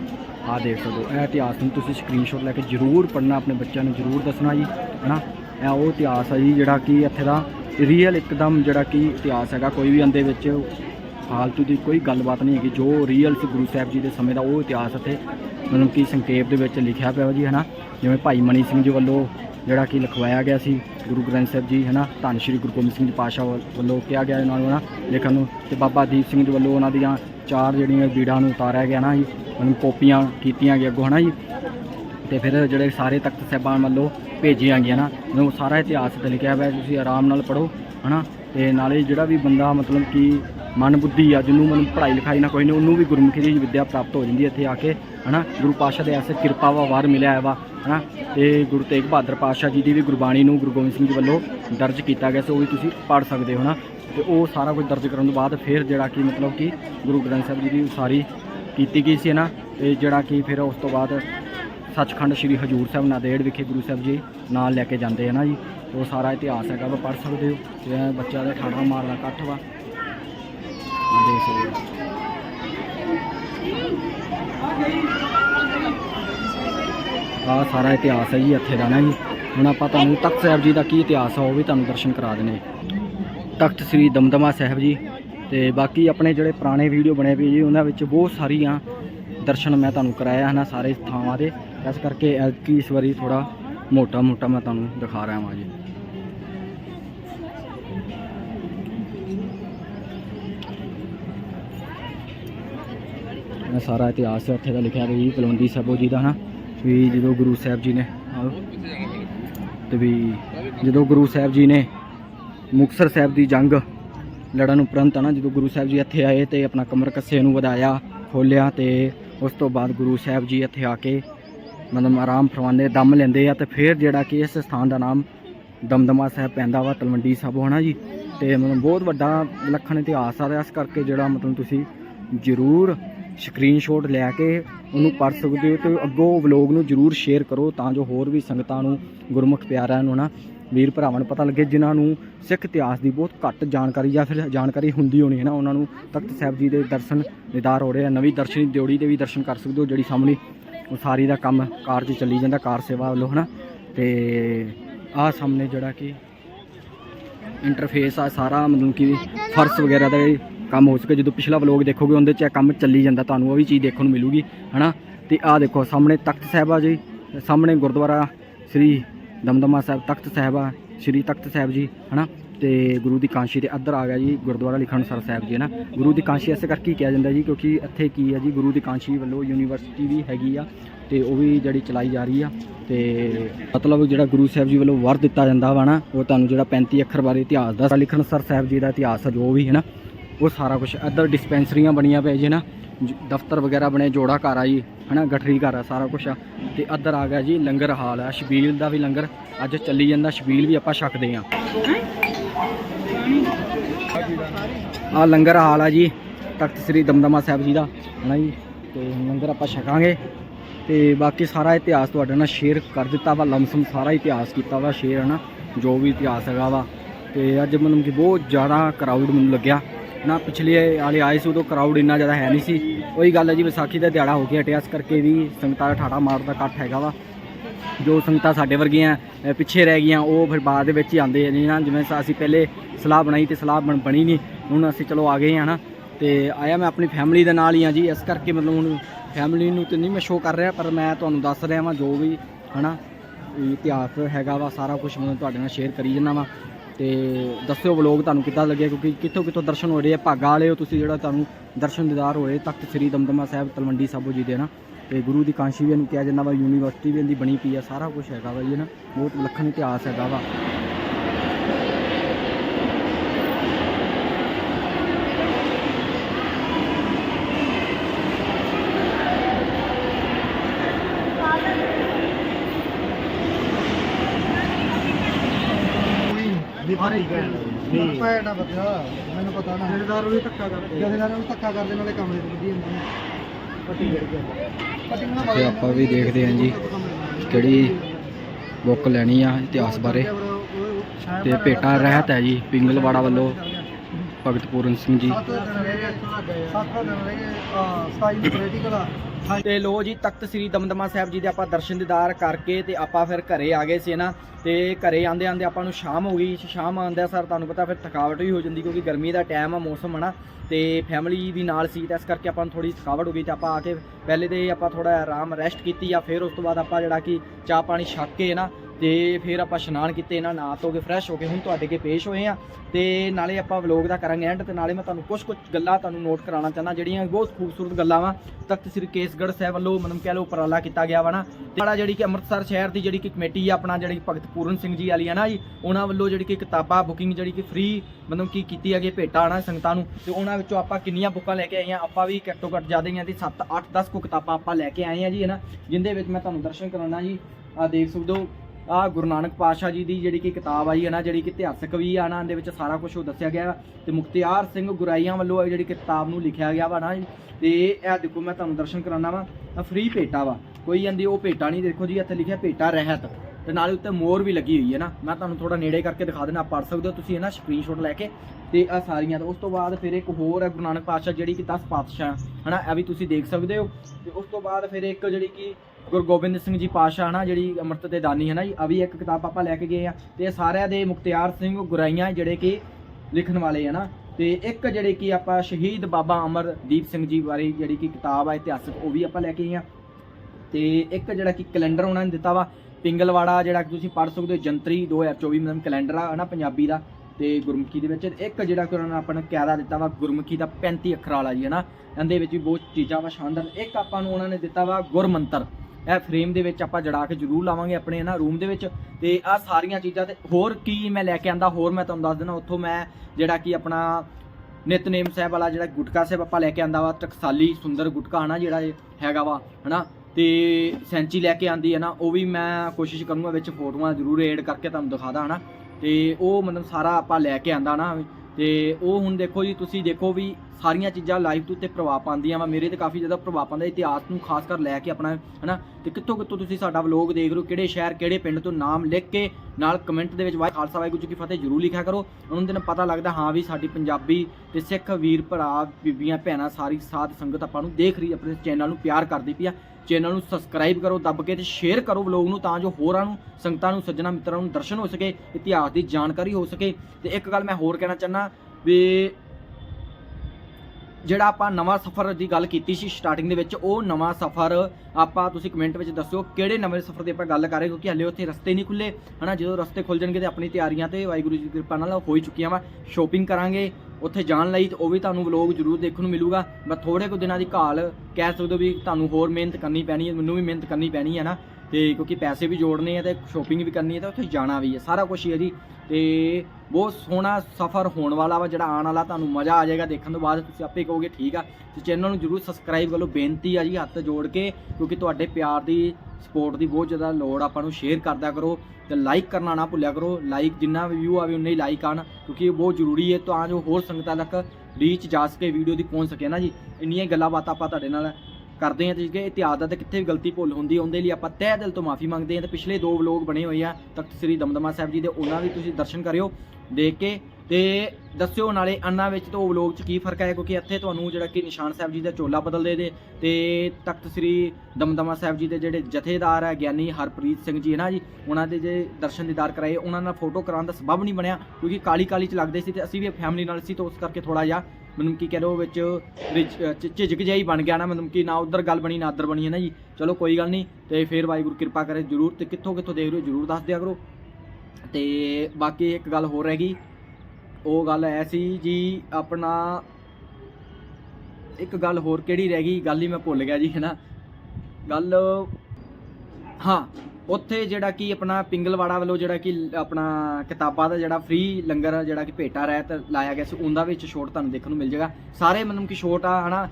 ਆਹ ਦੇਖ ਸਕਦੇ ਹੋ, ਇਹ ਇਤਿਹਾਸ ਨੂੰ ਤੁਸੀਂ ਸਕਰੀਨਸ਼ਾਟ ਲੈ ਕੇ ਜ਼ਰੂਰ ਪੜ੍ਹਨਾ, ਆਪਣੇ ਬੱਚਿਆਂ ਨੂੰ ਜ਼ਰੂਰ ਦੱਸਣਾ ਜੀ, ਹੈਨਾ? ਇਹ ਉਹ ਇਤਿਹਾਸ ਹੈ ਜੀ ਜਿਹੜਾ ਕਿ ਇੱਥੇ ਦਾ ਰੀਅਲ ਇੱਕਦਮ ਜਿਹੜਾ ਕਿ ਇਤਿਹਾਸ ਹੈਗਾ, ਕੋਈ ਵੀ ਅੰਦੇ ਵਿੱਚ ਫਾਲਤੂ ਦੀ ਕੋਈ ਗੱਲਬਾਤ ਨਹੀਂ ਹੈਗੀ। ਜੋ ਰੀਅਲ ਸੀ ਗੁਰੂ ਸਾਹਿਬ ਜੀ ਦੇ ਸਮੇਂ ਦਾ, ਉਹ ਇਤਿਹਾਸ ਇੱਥੇ ਮਤਲਬ ਕਿ ਸੰਖੇਪ ਦੇ ਵਿੱਚ ਲਿਖਿਆ ਪਿਆ ਵਾ ਜੀ, ਹੈਨਾ? ਜਿਵੇਂ ਭਾਈ ਮਨੀ ਸਿੰਘ ਜੀ ਵੱਲੋਂ ਜਿਹੜਾ ਕਿ ਲਿਖਵਾਇਆ ਗਿਆ ਸੀ, ਗੁਰੂ ਗ੍ਰੰਥ ਸਾਹਿਬ ਜੀ, ਹੈਨਾ? ਧੰਨ ਸ਼੍ਰੀ ਗੁਰੂ ਗੋਬਿੰਦ ਸਿੰਘ ਜੀ ਪਾਤਸ਼ਾਹ ਵੱਲ- ਵੱਲੋਂ ਕਿਹਾ ਗਿਆ ਇਹਨਾਂ ਨੂੰ ਨਾ ਲਿਖਣ ਨੂੰ। ਤੇ ਬਾਬਾ ਦੀਪ ਸਿੰਘ ਜੀ ਵੱਲੋਂ ਉਹਨਾਂ ਦੀਆਂ ਚਾਰ ਜਿਹੜੀਆਂ ਬੀੜਾਂ ਨੂੰ ਉਤਾਰਿਆ ਗਿਆ ਨਾ ਜੀ? ਉਹਨਾਂ ਨੂੰ ਕਾਪੀਆਂ ਕੀਤੀਆਂ ਗਿਆ ਅੱਗੋਂ, ਹਨਾ ਜੀ? ਤੇ ਫਿਰ ਜਿਹੜੇ ਸਾਰੇ ਤਖਤ ਸਾਹਿਬਾਨ ਵੱਲੋਂ ਭੇਜੀਆਂ ਗਈਆਂ ਨਾ ਉਹ ਸਾਰਾ ਇਤਿਹਾਸ ਤੇ ਲਿਖਿਆ ਹੋਇਆ ਤੁਸੀਂ ਆਰਾਮ ਨਾਲ ਪੜ੍ਹੋ, ਹਨਾ? ਤੇ ਨਾਲੇ ਜਿਹੜਾ ਵੀ ਬੰਦਾ ਮਤਲਬ ਕਿ ਮਨ ਬੁੱਧੀ ਆ, ਜਿਹਨੂੰ ਮਨ ਪੜ੍ਹਾਈ ਲਿਖਾਈ ਨਾ ਕੋਈ ਨਹੀਂ ਉਹਨੂੰ ਵੀ ਗੁਰਮੁਖੀ ਦੀ ਵਿੱਦਿਆ ਪ੍ਰਾਪਤ ਹੋ ਜਾਂਦੀ ਹੈ ਇੱਥੇ ਆ ਕੇ, ਹਨਾ? ਗੁਰੂ ਪਾਤਸ਼ਾਹ ਦੇ ਐਸੇ ਕਿਰਪਾ ਵਾ, ਵਾਰ ਮਿਲਿਆ ਹੈ ਵਾ, ਹਨਾ? ਤੇ ਗੁਰੂ ਤੇਗ ਬਹਾਦਰ ਪਾਤਸ਼ਾਹ ਜੀ ਦੀ ਵੀ ਗੁਰਬਾਣੀ ਨੂੰ ਗੁਰੂ ਗੋਬਿੰਦ ਸਿੰਘ ਜੀ ਵੱਲੋਂ ਦਰਜ ਕੀਤਾ ਗਿਆ ਸੀ, ਉਹ ਵੀ ਤੁਸੀਂ ਪੜ੍ਹ ਸਕਦੇ ਹੋ ਨਾ ਤੇ ਉਹ ਸਾਰਾ ਕੁਝ ਦਰਜ ਕਰਨ ਤੋਂ ਬਾਅਦ ਫਿਰ ਜਿਹੜਾ ਕਿ ਮਤਲਬ ਕਿ ਗੁਰੂ ਗ੍ਰੰਥ ਸਾਹਿਬ ਜੀ ਦੀ ਉਸਾਰੀ ਕੀਤੀ ਗਈ ਸੀ ਨਾ ਤੇ ਜਿਹੜਾ ਕਿ ਫਿਰ ਉਸ ਤੋਂ ਬਾਅਦ ਸੱਚਖੰਡ ਸ੍ਰੀ ਹਜੂਰ ਸਾਹਿਬ ਨਾਂਦੇੜ ਵਿਖੇ ਗੁਰੂ ਸਾਹਿਬ ਜੀ ਨਾਲ ਲੈ ਕੇ ਜਾਂਦੇ ਹੈ ਨਾ ਜੀ? ਉਹ ਸਾਰਾ ਇਤਿਹਾਸ ਹੈਗਾ ਵਾ, ਪੜ੍ਹ ਸਕਦੇ ਹੋ, ਤੇ ਇਹ ਬੱਚਿਆਂ ਦੇ ਠਾਣਾ ਮਾਰਨਾ ਇਕੱਠ ਵਾ। ਦੇਖ ਸਕਦੇ ਹੋ ਆਹ ਸਾਰਾ ਇਤਿਹਾਸ ਹੈ ਜੀ, ਇੱਥੇ ਦਾ ਨਾ ਜੀ। ਹੁਣ ਆਪਾਂ ਤੁਹਾਨੂੰ ਤਖਤ ਸਾਹਿਬ ਜੀ ਦਾ ਕੀ ਇਤਿਹਾਸ ਆ, ਉਹ ਵੀ ਤੁਹਾਨੂੰ ਦਰਸ਼ਨ ਕਰਾ ਦਿੰਨੇ ਤਖਤ ਸ੍ਰੀ ਦਮਦਮਾ ਸਾਹਿਬ ਜੀ ਤੇ ਬਾਕੀ ਆਪਣੇ ਜਿਹੜੇ ਪੁਰਾਣੇ ਵੀਡੀਓ ਬਣੇ ਪਏ ਜੀ, ਉਹਨਾਂ ਵਿੱਚ ਬਹੁਤ ਸਾਰੀਆਂ ਦਰਸ਼ਨ ਮੈਂ ਤੁਹਾਨੂੰ ਕਰਾਇਆ ਹਨਾ ਸਾਰੇ ਥਾਵਾਂ ਦੇ ਇਸ ਕਰਕੇ ਐਤਕੀ ਇਸ ਵਾਰੀ ਥੋੜਾ ਮੋਟਾ ਮੋਟਾ ਮੈਂ ਤੁਹਾਨੂੰ ਦਿਖਾ ਰਿਹਾ ਹਾਂ ਜੀ। ਸਾਰਾ ਇਤਿਹਾਸ ਇੱਥੇ ਦਾ ਲਿਖਿਆ ਵੀ ਤਲਵੰਡੀ ਸਾਬੋ ਜੀ ਦਾ, ਹਨਾ? ਵੀ ਜਦੋਂ ਗੁਰੂ ਸਾਹਿਬ ਜੀ ਨੇ, ਆਓ। ਤੇ ਵੀ ਜਦੋਂ ਗੁਰੂ ਸਾਹਿਬ ਜੀ ਨੇ ਮੁਕਤਸਰ ਸਾਹਿਬ ਦੀ ਜੰਗ ਲੜਨ ਉਪਰੰਤ ਨਾ ਜਦੋਂ ਗੁਰੂ ਸਾਹਿਬ ਜੀ ਇੱਥੇ ਆਏ ਤੇ ਆਪਣਾ ਕਮਰ ਕੱਸੇ ਨੂੰ ਵਧਾਇਆ, ਖੋਲਿਆ ਤੇ ਉਸ ਤੋਂ ਬਾਅਦ ਗੁਰੂ ਸਾਹਿਬ ਜੀ ਇੱਥੇ ਆ ਕੇ ਮਤਲਬ ਆਰਾਮ ਫਰਮਾਉਂਦੇ, ਦਮ ਲੈਂਦੇ ਆ ਤੇ ਫਿਰ ਜਿਹੜਾ ਕਿ ਇਸ ਸਥਾਨ ਦਾ ਨਾਮ ਦਮਦਮਾ ਸਾਹਿਬ ਪੈਂਦਾ ਵਾ, ਤਲਵੰਡੀ ਸਾਬੋ ਹਨਾ ਜੀ? ਤੇ ਮਤਲਬ ਬਹੁਤ ਵੱਡਾ ਵਿਲੱਖਣ ਇਤਿਹਾਸ ਆ, ਇਸ ਕਰਕੇ ਜਿਹੜਾ ਮਤਲਬ ਤੁਸੀਂ ਜ਼ਰੂਰ ਸਕਰੀਨਸ਼ਾਟ ਲੈ ਕੇ ਉਹਨੂੰ ਪੜ੍ਹ ਸਕਦੇ ਹੋ ਤੇ ਅੱਗੋਂ ਵਲੋਗ ਨੂੰ ਜ਼ਰੂਰ ਸ਼ੇਅਰ ਕਰੋ ਤਾਂ ਜੋ ਹੋਰ ਵੀ ਸੰਗਤਾਂ ਨੂੰ, ਗੁਰਮੁਖ ਪਿਆਰਿਆਂ ਨੂੰ ਨਾ, ਵੀਰ ਭਰਾਵਾਂ ਨੂੰ ਪਤਾ ਲੱਗੇ, ਜਿਨ੍ਹਾਂ ਨੂੰ ਸਿੱਖ ਇਤਿਹਾਸ ਦੀ ਬਹੁਤ ਘੱਟ ਜਾਣਕਾਰੀ ਜਾਂ ਫਿਰ ਜਾਣਕਾਰੀ ਹੁੰਦੀ ਹੋਣੀ ਹੈ ਨਾ, ਉਹਨਾਂ ਨੂੰ ਤਖਤ ਸਾਹਿਬ ਜੀ ਦੇ ਦਰਸ਼ਨ ਨਿਦਾਰ ਹੋ ਰਹੇ ਆ, ਨਵੀਂ ਦਰਸ਼ਨੀ ਦਿਉੜੀ ਦੇ ਵੀ ਦਰਸ਼ਨ ਕਰ ਸਕਦੇ ਹੋ, ਜਿਹੜੀ ਸਾਹਮਣੇ ਉਸਾਰੀ ਦਾ ਕੰਮ ਕਾਰ 'ਚ ਚੱਲੀ ਜਾਂਦਾ, ਕਾਰ ਸੇਵਾ ਵੱਲੋਂ, ਹਨਾ? ਤੇ ਆਹ ਸਾਹਮਣੇ ਜਿਹੜਾ ਕਿ ਇੰਟਰਫੇਸ ਆ, ਸਾਰਾ ਮਤਲਬ ਕਿ ਫਰਸ਼ ਵਗੈਰਾ ਦਾ ਕੰਮ ਹੋ ਸਕੇ। ਜਦੋਂ ਪਿਛਲਾ ਵਲੋਗ ਦੇਖੋਗੇ, ਉਹਦੇ 'ਚ ਇਹ ਕੰਮ ਚੱਲੀ ਜਾਂਦਾ, ਤੁਹਾਨੂੰ ਉਹ ਵੀ ਚੀਜ਼ ਦੇਖਣ ਨੂੰ ਮਿਲੂਗੀ, ਹਨਾ? ਤੇ ਆਹ ਦੇਖੋ, ਸਾਹਮਣੇ ਤਖਤ ਸਾਹਿਬ ਆ ਜੀ, ਸਾਹਮਣੇ ਗੁਰਦੁਆਰਾ ਸ੍ਰੀ ਦਮਦਮਾ ਸਾਹਿਬ ਤਖਤ ਸਾਹਿਬ ਆ, ਸ੍ਰੀ ਤਖਤ ਸਾਹਿਬ ਜੀ, ਹਨਾ? ਤੇ ਗੁਰੂ ਦੀ ਕਾਂਸ਼ੀ ਦੇ ਅੱਧਰ ਆ ਗਿਆ ਜੀ, ਗੁਰਦੁਆਰਾ ਲਿਖਣਸਰ ਸਾਹਿਬ ਜੀ, ਹਨਾ? ਗੁਰੂ ਦੀ ਕਾਂਸ਼ੀ ਇਸ ਕਰਕੇ ਹੀ ਕਿਹਾ ਜਾਂਦਾ ਜੀ, ਕਿਉਂਕਿ ਇੱਥੇ ਕੀ ਹੈ ਜੀ, ਗੁਰੂ ਦੀ ਕਾਂਸ਼ੀ ਵੱਲੋਂ ਯੂਨੀਵਰਸਿਟੀ ਵੀ ਹੈਗੀ ਆ, ਤੇ ਉਹ ਵੀ ਜਿਹੜੀ ਚਲਾਈ ਜਾ ਰਹੀ ਆ, ਤੇ ਮਤਲਬ ਜਿਹੜਾ ਗੁਰੂ ਸਾਹਿਬ ਜੀ ਵੱਲੋਂ ਵਰ ਦਿੱਤਾ ਜਾਂਦਾ ਵਾ ਨਾ ਉਹ ਤੁਹਾਨੂੰ ਜਿਹੜਾ 35 ਅੱਖਰ ਬਾਰੇ ਇਤਿਹਾਸ ਦਾ ਲਿਖਣਸਰ ਸਾਹਿਬ ਜੀ ਦਾ ਇਤਿਹਾਸ ਆ, ਜੋ ਵੀ ਹੈ ਨਾ ਉਹ ਸਾਰਾ ਕੁਝ ਇੱਧਰ ਡਿਸਪੈਂਸਰੀਆਂ ਬਣੀਆਂ ਪਏ ਜੀ ਨਾ ਜ- ਦਫ਼ਤਰ ਵਗੈਰਾ ਬਣੇ, ਜੋੜਾ ਘਰ ਆ ਜੀ, ਹਨਾ? ਗਠਰੀ ਘਰ ਆ ਸਾਰਾ ਕੁਝ ਆ। ਤੇ ਇੱਧਰ ਆ ਗਿਆ ਜੀ ਲੰਗਰ ਹਾਲ ਆ, ਸ਼ਬੀਲ ਦਾ ਵੀ ਲੰਗਰ ਅੱਜ ਚੱਲੀ ਜਾਂਦਾ, ਸ਼ਬੀਲ ਵੀ ਆਪਾਂ ਛਕਦੇ ਆ। ਆ ਲੰਗਰ ਹਾਲ ਆ ਜੀ, ਤਖਤ ਸ੍ਰੀ ਦਮਦਮਾ ਸਾਹਿਬ ਜੀ ਦਾ, ਹਨਾ ਜੀ? ਤੇ ਲੰਗਰ ਆਪਾਂ ਛਕਾਂਗੇ। ਤੇ ਬਾਕੀ ਸਾਰਾ ਇਤਿਹਾਸ ਤੁਹਾਡੇ ਨਾਲ ਸ਼ੇਅਰ ਕਰ ਦਿੱਤਾ ਵਾ, ਲਮਸਮ ਸਾਰਾ ਇਤਿਹਾਸ ਕੀਤਾ ਵਾ ਸ਼ੇਅਰ ਹਨਾ? ਜੋ ਵੀ ਇਤਿਹਾਸ ਹੈਗਾ ਵਾ। ਤੇ ਅੱਜ ਮਤਲਬ ਕਿ ਬਹੁਤ ਜ਼ਿਆਦਾ ਕਰਾਊਡ ਮੈਨੂੰ ਲੱਗਿਆ। ਨਾ ਪਿਛਲੇ ਵਾਲੇ ਆਏ ਸੀ ਉਦੋਂ ਕਰਾਊਡ ਇੰਨਾ ਜ਼ਿਆਦਾ ਹੈ ਨਹੀਂ ਸੀ। ਉਹੀ ਗੱਲ ਹੈ ਜੀ, ਵਿਸਾਖੀ ਦਾ ਦਿਹਾੜਾ ਹੋ ਗਿਆ ਹਟਿਆ ਇਸ ਕਰਕੇ ਵੀ ਸੰਗਤਾਂ ਦਾ ਠਾਠਾ ਮਾਰਦਾ ਇਕੱਠ ਹੈਗਾ ਵਾ। ਜੋ ਸੰਗਤਾਂ ਸਾਡੇ ਵਰਗੀਆਂ ਪਿੱਛੇ ਰਹਿ ਗਈਆਂ, ਉਹ ਫਿਰ ਬਾਅਦ ਦੇ ਵਿੱਚ ਹੀ ਆਉਂਦੇ ਆ ਜਿਵੇਂ ਅਸੀਂ ਪਹਿਲੇ ਸਲਾਹ ਬਣਾਈ ਤੇ ਸਲਾਹ ਬਣ ਬਣੀ ਨਹੀਂ, ਹੁਣ ਅਸੀਂ ਚਲੋ ਆ ਗਏ ਹਾਂ ਨਾ। ਤੇ ਆਇਆ ਮੈਂ ਆਪਣੀ ਫੈਮਿਲੀ ਦੇ ਨਾਲ ਹੀ ਆ ਜੀ, ਇਸ ਕਰਕੇ ਮਤਲਬ ਹੁਣ ਫੈਮਿਲੀ ਨੂੰ ਤੇ ਨਹੀਂ ਮੈਂ ਸ਼ੋਅ ਕਰ ਰਿਹਾ, ਪਰ ਮੈਂ ਤੁਹਾਨੂੰ ਦੱਸ ਰਿਹਾ ਵਾਂ ਜੋ ਵੀ, ਹਨਾ ਵੀ ਇਤਿਹਾਸ ਹੈਗਾ ਵਾ, ਸਾਰਾ ਕੁਝ ਮੈਂ ਤੁਹਾਡੇ ਨਾਲ ਸ਼ੇਅਰ ਕਰੀ ਜੰਨਾ ਵਾ। ਤੇ ਦੱਸਿਓ ਵਲੋਗ ਤੁਹਾਨੂੰ ਕਿੱਦਾਂ ਲੱਗਿਆ, ਕਿਉਂਕਿ ਕਿੱਥੋਂ ਕਿੱਥੋਂ ਦਰਸ਼ਨ ਹੋ ਰਹੇ ਆ? ਭਾਗਾ ਵਾਲੇ ਹੋ ਤੁਸੀਂ ਜਿਹੜਾ ਤੁਹਾਨੂੰ ਦਰਸ਼ਨ ਦੀਦਾਰ ਹੋਏ ਤਖਤ ਸ੍ਰੀ ਦਮਦਮਾ ਸਾਹਿਬ, ਤਲਵੰਡੀ ਸਾਬੋ ਜੀ ਦੇ ਨਾ। ਤੇ ਗੁਰੂ ਦੀ ਕਾਂਸ਼ੀ ਵੀ ਇਹਨੂੰ ਕਿਹਾ ਜਾਂਦਾ ਵਾ, ਯੂਨੀਵਰਸਿਟੀ ਵੀ ਇਹਦੀ ਬਣੀ ਪਈ ਆ, ਸਾਰਾ ਕੁਝ ਹੈਗਾ ਵਾ ਜੀ ਨਾ। ਬਹੁਤ ਵਿਲੱਖਣ ਇਤਿਹਾਸ ਹੈਗਾ ਵਾ। ਨਹੀਂ ਪੈਣਾ ਨਾ। ਬੱਚਾ ਮੈਨੂੰ ਪਤਾ ਨਾ। ਜਥੇਦਾਰ ਵੀ ਧੱਕਾ ਕਰਦੇ ਜਥੇਦਾਰ ਨੂੰ ਧੱਕਾ ਕਰਦੇ ਨਾਲੇ ਕਮਰੇ ਚ ਵਧੀ ਜਾਂਦੇ ਨੇ। ਪੱਟੀ ਗੜ ਗਿਆ ਪੱਟੀ ਨਾ ਤੇ ਆਪਾਂ ਵੀ ਦੇਖਦੇ ਹਾਂ ਜੀ ਕਿਹੜੀ ਬੁੱਕ ਲੈਣੀ ਆ ਇਤਿਹਾਸ ਬਾਰੇ। ਤੇ ਭੇਟਾ ਰਹਿਤ ਹੈ ਜੀ ਪਿੰਗਲਵਾੜਾ ਵੱਲੋਂ। ਭਗਤ ਪੂਰਨ ਸਿੰਘ ਜੀ। ਸੱਤ ਦਿਨ ਰਹਿ ਗਏ ਸੱਤ ਦਿਨ ਰਹਿ ਗਏ। ਆ 27 ਨੂੰ ਪ੍ਰੈਕਟੀਕਲ ਆ। ਤੇ ਲੋ ਜੀ, ਤਖਤ ਸ੍ਰੀ ਦਮਦਮਾ ਸਾਹਿਬ ਜੀ ਦੇ ਆਪਾਂ ਦਰਸ਼ਨ ਦੀਦਾਰ ਕਰਕੇ ਤੇ ਆਪਾਂ ਫਿਰ ਘਰੇ ਆ ਗਏ ਸੀ ਨਾ, ਤੇ ਘਰੇ ਆਂਦੇ ਆਂਦੇ ਆਪਾਂ ਨੂੰ ਸ਼ਾਮ ਹੋ ਗਈ, ਸ਼ਾਮ ਆਂਦਿਆਂ ਸਰ ਤੁਹਾਨੂੰ ਪਤਾ ਫਿਰ ਥਕਾਵਟ ਵੀ ਹੋ ਜਾਂਦੀ ਕਿਉਂਕਿ ਗਰਮੀ ਦਾ ਟਾਈਮ ਆ, ਮੌਸਮ ਹਨਾ ਤੇ ਫੈਮਿਲੀ ਵੀ ਨਾਲ ਸੀ, ਤੇ ਇਸ ਕਰਕੇ ਆਪਾਂ ਨੂੰ ਥੋੜੀ ਥਕਾਵਟ ਹੋ ਗਈ ਤੇ ਆਪਾਂ ਆ ਕੇ ਪਹਿਲੇ ਤੇ ਆਪਾਂ ਥੋੜਾ ਆਰਾਮ ਰੈਸਟ ਕੀਤੀ ਆ ਫਿਰ ਉਸ ਤੋਂ ਬਾਅਦ ਆਪਾਂ ਜਿਹੜਾ ਕਿ ਚਾਹ ਪਾਣੀ ਛੱਕ ਕੇ ਨਾ ਤੇ ਫਿਰ ਆਪਾਂ ਇਸ਼ਨਾਨ ਕੀਤੇ, ਇਹਨਾਂ ਨਹਾ ਧੋ ਕੇ ਫਰੈਸ਼ ਹੋ ਕੇ ਹੁਣ ਤੁਹਾਡੇ ਅੱਗੇ ਪੇਸ਼ ਹੋਏ ਆ ਤੇ ਨਾਲੇ ਆਪਾਂ ਵਲੌਗ ਦਾ ਕਰਾਂਗੇ ਐਂਡ ਤੇ, ਨਾਲੇ ਮੈਂ ਤੁਹਾਨੂੰ ਕੁਝ ਕੁਝ ਗੱਲਾਂ ਤੁਹਾਨੂੰ ਨੋਟ ਕਰਾਉਣਾ ਚਾਹੁੰਦਾ, ਜਿਹੜੀਆਂ ਬਹੁਤ ਖੂਬਸੂਰਤ ਗੱਲਾਂ ਵਾ। ਤਖਤ ਸ੍ਰੀ ਕੇਸਗੜ੍ਹ ਸਾਹਿਬ ਵੱਲੋਂ ਮਤਲਬ ਕਹਿ ਲਓ ਉਪਰਾਲਾ ਕੀਤਾ ਗਿਆ ਵਾ ਨਾ। ਤੇ ਜਿਹੜਾ ਜਿਹੜੀ ਕਿ ਅੰਮ੍ਰਿਤਸਰ ਸ਼ਹਿਰ ਦੀ ਜਿਹੜੀ ਕਿ ਕਮੇਟੀ ਆ, ਆਪਣਾ ਜਿਹੜੀ ਭਗਤ ਪੂਰਨ ਸਿੰਘ ਜੀ ਵਾਲੀ ਆ ਨਾ ਜੀ, ਉਹਨਾਂ ਵੱਲੋਂ ਜਿਹੜੀ ਕਿ ਕਿਤਾਬਾਂ ਬੁਕਿੰਗ ਜਿਹੜੀ ਕਿ ਫ੍ਰੀ ਮਤਲਬ ਕੀ ਕੀਤੀ ਹੈਗੀ, ਭੇਟਾ ਨਾ ਸੰਗਤਾਂ ਨੂੰ। ਤੇ ਉਹਨਾਂ ਵਿੱਚੋਂ ਆਪਾਂ ਕਿੰਨੀਆਂ ਬੁੱਕਾਂ ਲੈ ਕੇ ਆਏ ਆ ਆਪਾਂ ਵੀ ਘੱਟੋ ਘੱਟ ਜ਼ਿਆਦਾ ਹੀ ਆ ਤੇ 7 8 10 ਕੁ ਕਿਤਾਬਾਂ ਆਪਾਂ ਲੈ ਕੇ ਆਏ ਆ ਜੀ ਹੈ ਨਾ ਜਿੰਦੇ ਵਿੱਚ ਮੈਂ ਤੁਹਾਨੂੰ ਦਰਸ਼ਨ ਕਰਾਉਣਾ ਜੀ। ਆ ਦੇਖ ਸਕਦੇ ਹੋ ਆ ਗੁਰੂ ਨਾਨਕ ਪਾਤਸ਼ਾਹ ਜੀ ਦੀ ਜਿਹੜੀ ਕਿ ਕਿਤਾਬ ਆਈ ਹੈ ਨਾ, ਜਿਹੜੀ ਕਿ ਇਤਿਹਾਸਕ ਵੀ ਆ ਨਾ, ਇਹਦੇ ਵਿੱਚ ਸਾਰਾ ਕੁਝ ਉਹ ਦੱਸਿਆ ਗਿਆ ਵਾ। ਤੇ ਮੁਖਤਿਆਰ ਸਿੰਘ ਗੁਰਾਈਆਂ ਵੱਲੋਂ ਇਹ ਜਿਹੜੀ ਕਿਤਾਬ ਨੂੰ ਲਿਖਿਆ ਗਿਆ ਵਾ ਨਾ ਜੀ ਤੇ ਇਹ ਦੇਖੋ ਮੈਂ ਤੁਹਾਨੂੰ ਦਰਸ਼ਨ ਕਰਾਉਣਾ ਵਾ ਫ੍ਰੀ ਭੇਟਾ ਵਾ। ਕੋਈ ਜਾਂਦੀ ਉਹ ਭੇਟਾ ਨਹੀਂ, ਦੇਖੋ ਜੀ, ਇੱਥੇ ਲਿਖਿਆ ਭੇਟਾ ਰਹਿਤ। ਤੇ ਨਾਲੇ ਉੱਤੇ ਮੋਰ ਵੀ ਲੱਗੀ ਹੋਈ ਹੈ ਨਾ। ਮੈਂ ਤੁਹਾਨੂੰ ਥੋੜਾ ਨੇੜੇ ਕਰਕੇ ਦਿਖਾ ਦੇਣਾ ਪੜ ਸਕਦੇ ਹੋ, ਤੁਸੀਂ ਇਹ ਨਾ ਸਕਰੀਨਸ਼ਾਟ ਲੈ ਕੇ ਤੇ ਆ ਸਾਰੀਆਂ ਤੇ ਉਸ ਤੋਂ ਬਾਅਦ ਫਿਰ ਇੱਕ ਹੋਰ ਹੈ ਗੁਰੂ ਨਾਨਕ ਪਾਤਸ਼ਾਹ, ਜਿਹੜੀ ਕਿ 10 ਪਾਤਸ਼ਾਹ, ਹਨਾ, ਇਹ ਵੀ ਤੁਸੀਂ ਦੇਖ ਸਕਦੇ ਹੋ। ਤੇ ਉਸ ਤੋਂ ਬਾਅਦ ਫਿਰ ਇੱਕ ਜਿਹੜੀ ਕਿ ਗੁਰੂ ਗੋਬਿੰਦ ਸਿੰਘ ਜੀ ਪਾਤਸ਼ਾਹ ਹਨਾ ਜਿਹੜੀ ਅੰਮ੍ਰਿਤ ਦੇ ਦਾਨੀ ਹੈ ਨਾ ਜੀ ਆ ਵੀ ਇੱਕ ਕਿਤਾਬ ਆਪਾਂ ਲੈ ਕੇ ਗਏ ਆ। ਤੇ ਸਾਰਿਆਂ ਦੇ ਮੁਖਤਿਆਰ ਸਿੰਘ ਗੁਰਾਈਆਂ ਜਿਹੜੇ ਕਿ ਲਿਖਣ ਵਾਲੇ ਆ ਨਾ। ਤੇ ਇੱਕ ਜਿਹੜੇ ਕਿ ਆਪਾਂ ਸ਼ਹੀਦ ਬਾਬਾ ਅਮਰਦੀਪ ਸਿੰਘ ਜੀ ਬਾਰੇ ਜਿਹੜੀ ਕਿ ਕਿਤਾਬ ਆ, ਇਤਿਹਾਸਕ, ਉਹ ਵੀ ਆਪਾਂ ਲੈ ਕੇ ਆਏ ਆ। ਤੇ ਇੱਕ ਜਿਹੜਾ ਕਿ ਕੈਲੰਡਰ ਉਹਨਾਂ ਨੇ ਦਿੱਤਾ ਵਾ, ਪਿੰਗਲਵਾੜਾ ਜਿਹੜਾ ਕਿ ਤੁਸੀਂ ਪੜ੍ਹ ਸਕਦੇ ਹੋ, ਜੰਤਰੀ 2024 ਮਤਲਬ ਕੈਲੰਡਰ ਆ ਹਨਾ ਪੰਜਾਬੀ ਦਾ ਤੇ ਗੁਰਮੁਖੀ ਦੇ ਵਿੱਚ। ਇੱਕ ਜਿਹੜਾ ਕਿ ਉਹਨਾਂ ਨੇ ਆਪਾਂ ਨੂੰ ਕਿਆਰਾ ਦਿੱਤਾ ਵਾ, ਗੁਰਮੁਖੀ ਦਾ 35 ਅੱਖਰਾਂ ਵਾਲਾ ਜੀ ਹਨਾ ਇਹਦੇ ਵਿੱਚ ਵੀ ਬਹੁਤ ਚੀਜ਼ਾਂ ਵਾ, ਸ਼ਾਨਦਾਰ। ਇੱਕ ਆਪਾਂ ਨੂੰ ਉਹਨਾਂ ਨੇ ਦਿੱਤਾ ਵਾ, ਗੁਰਮੰਤਰ। ਇਹ ਫਰੇਮ ਦੇ ਵਿੱਚ ਆਪਾਂ ਜੜਾ ਕੇ ਜ਼ਰੂਰ ਲਾਵਾਂਗੇ ਆਪਣੇ ਨਾ ਰੂਮ ਦੇ ਵਿੱਚ। ਤੇ ਆ ਸਾਰੀਆਂ ਚੀਜ਼ਾਂ ਤੇ ਹੋਰ ਕੀ ਮੈਂ ਲੈ ਕੇ ਆਂਦਾ, ਹੋਰ ਮੈਂ ਤੁਹਾਨੂੰ ਦੱਸ ਦਿੰਦਾ, ਉੱਥੋਂ ਮੈਂ ਜਿਹੜਾ ਕਿ ਆਪਣਾ ਨਿਤਨੇਮ ਸਾਹਿਬ ਵਾਲਾ ਜਿਹੜਾ ਗੁਟਕਾ ਸਾਹਿਬ ਆਪਾਂ ਲੈ ਕੇ ਆਂਦਾ ਵਾ ਟਕਸਾਲੀ ਸੁੰਦਰ ਗੁਟਕਾ, ਹਨਾ, ਜਿਹੜਾ ਇਹ ਹੈਗਾ ਵਾ, ਹਨਾ। ਤੇ ਸੈਂਚੀ ਲੈ ਕੇ ਆਂਦੀ ਹੈ ਨਾ, ਉਹ ਵੀ ਮੈਂ ਕੋਸ਼ਿਸ਼ ਕਰੂੰਗਾ ਵਿੱਚ ਫੋਟੋਆਂ ਜ਼ਰੂਰ ਐਡ ਕਰਕੇ ਤੁਹਾਨੂੰ ਦਿਖਾਦਾ ਹਨਾ। ਤੇ ਉਹ ਮਤਲਬ ਸਾਰਾ ਆਪਾਂ ਲੈ ਕੇ ਆਂਦਾ ਨਾ ਤੇ ਉਹ ਹੁਣ ਦੇਖੋ ਜੀ, ਤੁਸੀਂ ਦੇਖੋ ਵੀ ਸਾਰੀਆਂ ਚੀਜ਼ਾਂ ਲਾਈਫ ਦੇ ਉੱਤੇ ਪ੍ਰਭਾਵ ਪਾਉਂਦੀਆਂ ਵਾ। ਮੇਰੇ ਤੇ ਕਾਫੀ ਜ਼ਿਆਦਾ ਪ੍ਰਭਾਵ ਪਾਉਂਦਾ ਇਤਿਹਾਸ ਨੂੰ, ਖਾਸ ਕਰ ਲੈ ਕੇ ਆਪਣਾ, ਹਨਾ? ਤੇ ਕਿੱਥੋਂ ਕਿੱਥੋਂ ਤੁਸੀਂ ਸਾਡਾ ਵਲੋਗ ਦੇਖ ਰਹੇ ਹੋ, ਕਿਹੜੇ ਸ਼ਹਿਰ, ਕਿਹੜੇ ਪਿੰਡ ਤੋਂ ਨਾਮ ਲਿਖ ਕੇ ਨਾਲ ਕਮੈਂਟ ਦੇ ਵਿੱਚ ਵਾਹਿ ਖਾਲਸਾ, ਵਾਹਿਗੁਰੂ ਜੀ ਕੀ ਫਤਿਹ ਜ਼ਰੂਰ ਲਿਖਿਆ ਕਰੋ। ਉਹਨਾਂ ਦਿਨ ਪਤਾ ਲੱਗਦਾ, ਹਾਂ ਵੀ ਸਾਡੀ ਪੰਜਾਬੀ ਤੇ ਸਿੱਖ ਵੀਰ ਭਰਾ, ਬੀਬੀਆਂ, ਭੈਣਾਂ ਸਾਰੀ ਸਾਥ ਸੰਗਤ ਆਪਾਂ ਨੂੰ ਦੇਖ ਰਹੀ, ਆਪਣੇ ਚੈਨਲ ਨੂੰ ਪਿਆਰ ਕਰਦੀ ਪਈ ਆ। ਚੈਨਲ ਨੂੰ ਸਬਸਕ੍ਰਾਈਬ ਕਰੋ, ਦੱਬ ਕੇ ਤੇ ਸ਼ੇਅਰ ਕਰੋ ਵਲੋਗ ਨੂੰ ਤਾਂ ਜੋ ਹੋਰਾਂ ਨੂੰ, ਸੰਗਤਾਂ ਨੂੰ, ਸੱਜਣਾ ਮਿੱਤਰਾਂ ਨੂੰ ਦਰਸ਼ਨ ਹੋ ਸਕੇ, ਇਤਿਹਾਸ ਦੀ ਜਾਣਕਾਰੀ ਹੋ ਸਕੇ। ਤੇ ਇੱਕ ਗੱਲ ਮੈਂ ਹੋਰ ਕਹਿਣਾ ਚਾਹਨਾ ਵੀ ਜਿਹੜਾ ਆਪਾਂ ਨਵਾਂ ਸਫ਼ਰ ਦੀ ਗੱਲ ਕੀਤੀ ਸੀ ਸਟਾਰਟਿੰਗ ਦੇ ਵਿੱਚ, ਉਹ ਨਵਾਂ ਸਫ਼ਰ ਆਪਾਂ ਤੁਸੀਂ ਕਮੈਂਟ ਵਿੱਚ ਦੱਸਿਓ ਕਿਹੜੇ ਨਵੇਂ ਸਫ਼ਰ ਦੀ ਆਪਾਂ ਗੱਲ ਕਰ ਰਹੇ ਕਿਉਂਕਿ ਹਲੇ ਉੱਥੇ ਰਸਤੇ ਨਹੀਂ ਖੁੱਲੇ ਹਨਾ, ਜਦੋਂ ਰਸਤੇ ਖੁੱਲ ਜਾਣਗੇ ਤੇ ਆਪਣੀ ਤਿਆਰੀਆਂ ਤੇ ਵਾਹਿਗੁਰੂ ਜੀ ਦੀ ਕਿਰਪਾ ਨਾਲ ਹੋ ਹੀ ਚੁੱਕੀਆਂ ਵਾ। ਸ਼ੋਪਿੰਗ ਕਰਾਂਗੇ, ਉੱਥੇ ਜਾਣ ਲਈ ਤੇ ਉਹ ਵੀ ਤੁਹਾਨੂੰ ਵਲੋਗ ਜ਼ਰੂਰ ਦੇਖਣ ਨੂੰ ਮਿਲੂਗਾ। ਬਸ ਥੋੜੇ ਕੁ ਦਿਨਾਂ ਦੀ ਘਾਲ ਕਹਿ ਸਕਦੇ ਹੋ ਵੀ ਤੁਹਾਨੂੰ ਹੋਰ ਮਿਹਨਤ ਕਰਨੀ ਪੈਣੀ ਹੈ, ਮੈਨੂੰ ਵੀ ਮਿਹਨਤ ਕਰਨੀ ਪੈਣੀ ਹੈ ਨਾ। ਤੇ ਕਿਉਂਕਿ ਪੈਸੇ ਵੀ ਜੋੜਨੇ ਆ ਤੇ ਸ਼ੋਪਿੰਗ ਵੀ ਕਰਨੀ ਹੈ ਤੇ ਉੱਥੇ ਜਾਣਾ ਵੀ ਹੈ, ਸਾਰਾ ਕੁਝ ਹੀ ਹੈ ਜੀ। ਤੇ ਬਹੁਤ ਸੋਹਣਾ ਸਫ਼ਰ ਹੋਣ ਵਾਲਾ ਵਾ, ਜਿਹੜਾ ਆਉਣ ਵਾਲਾ, ਤੁਹਾਨੂੰ ਮਜ਼ਾ ਆ ਜਾਏਗਾ ਦੇਖਣ ਤੋਂ ਬਾਅਦ। ਤੁਸੀਂ ਆਪੇ ਕਹੋਗੇ, ਠੀਕ ਆ। ਤੇ ਚੈਨਲ ਨੂੰ ਜਰੂਰ ਸਬਸਕ੍ਰਾਈਬ ਕਰੋ ਬੇਨਤੀ ਆ ਜੀ, ਹੱਥ ਜੋੜ ਕੇ, ਕਿਉਂਕਿ ਤੁਹਾਡੇ ਪਿਆਰ ਦੀ ਸਪੋਰਟ ਦੀ ਬਹੁਤ ਜ਼ਿਆਦਾ ਲੋੜ ਆਪਾਂ ਨੂੰ ਸ਼ੇਅਰ ਕਰਦਿਆ ਕਰੋ ਤੇ ਲਾਈਕ ਕਰਨਾ ਨਾ ਭੁੱਲਿਆ ਕਰੋ। ਲਾਈਕ ਜਿੰਨਾ ਵੀ ਵਿਊ ਆਵੇ, ਉਨੇ ਹੀ ਲਾਈਕ ਆਣ ਕਿਉਂਕਿ ਇਹ ਬਹੁਤ ਜ਼ਰੂਰੀ ਹੈ। ਤਾਂ ਜੋ ਹੋਰ ਸੰਗਤਾਂ ਤੱਕ ਰੀਚ ਜਾ ਸਕੇ ਵੀਡੀਓ ਦੀ ਪਹੁੰਚ ਸਕੇ ਨਾ ਜੀ। ਇੰਨੀਆਂ ਗੱਲਾਂ ਬਾਤਾਂ ਆਪਾਂ ਤੁਹਾਡੇ ਨਾਲ ਕਰਦੇ ਹਾਂ ਤੇ ਕਿ ਇਤਿਹਾਸ ਦਾ ਤੇ ਕਿੱਥੇ ਵੀ ਗਲਤੀ ਭੁੱਲ ਹੁੰਦੀ ਉਹਦੇ ਲਈ ਆਪਾਂ ਤਹਿ ਦਿਲ ਤੋਂ ਮਾਫੀ ਮੰਗਦੇ ਹਾਂ ਤੇ ਪਿਛਲੇ ਦੋ ਵਲੋਗ ਬਣੇ ਹੋਏ ਆ ਤਖਤ ਸ੍ਰੀ ਦਮਦਮਾ ਸਾਹਿਬ ਜੀ ਦੇ, ਉਹਨਾਂ ਵੀ ਤੁਸੀਂ ਦਰਸ਼ਨ ਕਰਿਓ, ਦੇਖ ਕੇ ਤੇ ਦੱਸਿਓ ਨਾਲੇ ਅੰਨਾ ਵਿੱਚ ਤੇ ਉਹ ਵਲੋਗ 'ਚ ਕੀ ਫ਼ਰਕ ਹੈ ਕਿਉਂਕਿ ਇੱਥੇ ਤੁਹਾਨੂੰ ਜਿਹੜਾ ਕਿ ਨਿਸ਼ਾਨ ਸਾਹਿਬ ਜੀ ਦਾ ਚੋਲਾ ਬਦਲਦੇ ਦੇ ਤੇ ਤਖਤ ਸ੍ਰੀ ਦਮਦਮਾ ਸਾਹਿਬ ਜੀ ਦੇ ਜਿਹੜੇ ਜਥੇਦਾਰ ਹੈ ਗਿਆਨੀ ਹਰਪ੍ਰੀਤ ਸਿੰਘ ਜੀ ਹੈ ਨਾ ਜੀ, ਉਹਨਾਂ ਦੇ ਜੇ ਦਰਸ਼ਨ ਦੀਦਾਰ ਕਰਾਏ, ਉਹਨਾਂ ਨਾਲ ਫੋਟੋ ਕਰਾਉਣ ਦਾ ਸਬਬ ਨਹੀਂ ਬਣਿਆ, ਕਿਉਂਕਿ ਕਾਲੀ ਕਾਲੀ ਚ ਲੱਗਦੇ ਸੀ ਤੇ ਅਸੀਂ ਵੀ ਫੈਮਿਲੀ ਨਾਲ ਸੀ, ਤਾਂ ਉਸ ਕਰਕੇ ਥੋੜਾ ਜਿਹਾ ਮਤਲਬ ਕੀ ਕਹਿ ਲਓ ਵਿੱਚ ਵਿੱਚ, ਝਿਜਕ ਜਿਹਾ ਹੀ ਬਣ ਗਿਆ ਨਾ ਮਤਲਬ ਕਿ ਨਾ ਉਧਰ ਗੱਲ ਬਣੀ ਨਾ ਇੱਧਰ ਬਣੀ ਹੈ ਨਾ ਜੀ। ਚਲੋ ਕੋਈ ਗੱਲ ਨਹੀਂ ਤੇ ਫਿਰ ਵਾਹਿਗੁਰੂ ਕਿਰਪਾ ਕਰੇ ਜਰੂਰ ਤੇ ਕਿੱਥੋਂ ਕਿੱਥੋਂ ਦੇਖ ਰਹੇ ਹੋ ਜਰੂਰ ਦੱਸ ਦਿਆ ਕਰੋ। ਤੇ ਬਾਕੀ ਇੱਕ ਗੱਲ ਹੋਰ ਰਹਿ ਗਈ। ਉਹ ਗੱਲ ਐ ਸੀ ਜੀ ਆਪਣਾ ਇੱਕ ਗੱਲ ਹੋਰ ਕਿਹੜੀ ਰਹਿ ਗਈ ਗੱਲ ਹੀ ਮੈਂ ਭੁੱਲ ਗਿਆ ਜੀ ਹੈ ਨਾ। ਗੱਲ ਹਾਂ। ਉੱਥੇ ਜਿਹੜਾ ਕਿ ਆਪਣਾ ਪਿੰਗਲਵਾੜਾ ਵੱਲੋਂ ਜਿਹੜਾ ਕਿ ਆਪਣਾ ਕਿਤਾਬਾਂ ਦਾ ਜਿਹੜਾ ਫ੍ਰੀ ਲੰਗਰ, ਜਿਹੜਾ ਕਿ ਭੇਟਾ ਰਹਿਤ ਲਾਇਆ ਗਿਆ ਸੀ, ਉਹਦਾ ਵਿੱਚ ਛੋਟ ਤੁਹਾਨੂੰ ਦੇਖਣ ਨੂੰ ਮਿਲ ਜਾਏਗਾ। ਸਾਰੇ ਮਤਲਬ ਕਿ ਛੋਟ ਆ, ਹਨਾ?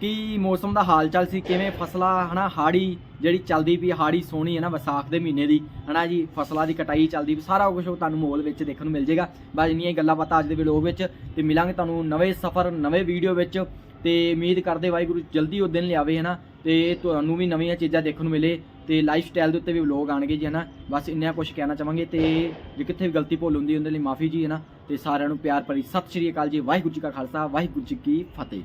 ਕਿ ਮੌਸਮ ਦਾ ਹਾਲ ਚਾਲ ਸੀ, ਕਿਵੇਂ ਫਸਲਾਂ, ਹਨਾ? ਹਾੜੀ ਜਿਹੜੀ ਚੱਲਦੀ ਪਈ ਹਾੜੀ ਸੋਹਣੀ ਹੈ ਨਾ, ਵਿਸਾਖ ਦੇ ਮਹੀਨੇ ਦੀ, ਹਨਾ ਜੀ? ਫਸਲਾਂ ਦੀ ਕਟਾਈ ਚੱਲਦੀ ਪਈ, ਸਾਰਾ ਕੁਝ ਤੁਹਾਨੂੰ ਮੋਲ ਵਿੱਚ ਦੇਖਣ ਨੂੰ ਮਿਲ ਜਾਏਗਾ। ਬਸ ਇੰਨੀਆਂ ਹੀ ਗੱਲਾਂ ਬਾਤਾਂ ਅੱਜ ਦੇ ਵੀਡੀਓ ਵਿੱਚ, ਤੇ ਮਿਲਾਂਗੇ ਤੁਹਾਨੂੰ ਨਵੇਂ ਸਫ਼ਰ, ਨਵੇਂ ਵੀਡੀਓ ਵਿੱਚ। ਤੇ ਉਮੀਦ ਕਰਦੇ ਵਾਹਿਗੁਰੂ ਜਲਦੀ ਉਹ ਦਿਨ ਲਿਆਵੇ, ਹਨਾ? ਤੇ ਤੁਹਾਨੂੰ ਵੀ ਨਵੀਆਂ ਚੀਜ਼ਾਂ ਦੇਖਣ ਨੂੰ ਮਿਲੇ। ਤੇ ਲਾਈਫ ਸਟਾਈਲ ਦੇ ਉੱਤੇ ਵੀ ਵਲੋਗ ਆਣਗੇ ਜੀ, ਹਨਾ? ਬਸ ਇੰਨਾ ਕੁਝ ਕਹਿਣਾ ਚਾਹਾਂਗੇ ਤੇ ਜੇ ਕਿੱਥੇ ਵੀ ਗਲਤੀ ਭੁੱਲ ਹੁੰਦੀ, ਉਹਦੇ ਲਈ ਮਾਫੀ ਜੀ, ਹਨਾ? ਤੇ ਸਾਰਿਆਂ ਨੂੰ ਪਿਆਰ ਭਰੀ ਸਤਿ ਸ਼੍ਰੀ ਅਕਾਲ ਜੀ, ਵਾਹਿਗੁਰੂ ਜੀ ਕਾ ਖਾਲਸਾ, ਵਾਹਿਗੁਰੂ ਜੀ ਕੀ ਫਤਿਹ।